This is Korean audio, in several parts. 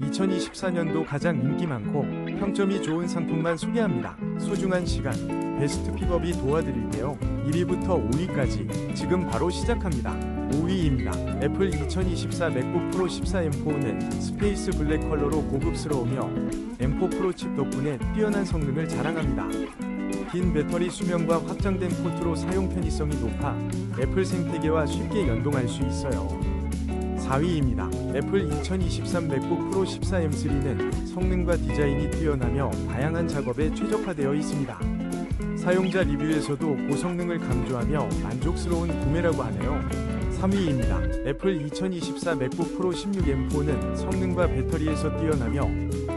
2024년도 가장 인기 많고 평점이 좋은 상품만 소개합니다. 소중한 시간, 베스트 픽업이 도와드릴게요. 1위부터 5위까지 지금 바로 시작합니다. 5위입니다. 애플 2024 맥북 프로 14M4는 스페이스 블랙 컬러로 고급스러우며 M4 프로 칩 덕분에 뛰어난 성능을 자랑합니다. 긴 배터리 수명과 확장된 포트로 사용 편의성이 높아 애플 생태계와 쉽게 연동할 수 있어요. 4위입니다. 애플 2023 맥북 프로 14M3는 성능과 디자인이 뛰어나며 다양한 작업에 최적화되어 있습니다. 사용자 리뷰에서도 고성능을 강조하며 만족스러운 구매라고 하네요. 3위입니다. 애플 2024 맥북 프로 16M4는 성능과 배터리에서 뛰어나며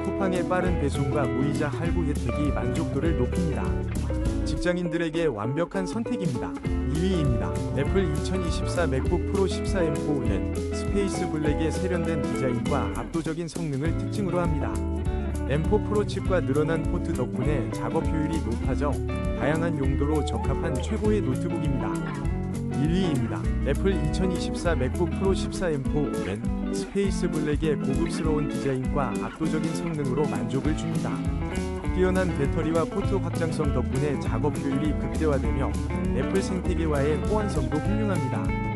쿠팡의 빠른 배송과 무이자 할부 혜택이 만족도를 높입니다. 직장인들에게 완벽한 선택입니다. 2위입니다. 애플 2024 맥북 프로 14M4는 스페이스 블랙의 세련된 디자인과 압도적인 성능을 특징으로 합니다. M4 프로 칩과 늘어난 포트 덕분에 작업 효율이 높아져 다양한 용도로 적합한 최고의 노트북입니다. 1위입니다. 애플 2024 맥북 프로 14M4는 스페이스 블랙의 고급스러운 디자인과 압도적인 성능으로 만족을 줍니다. 뛰어난 배터리와 포트 확장성 덕분에 작업 효율이 극대화되며 애플 생태계와의 호환성도 훌륭합니다.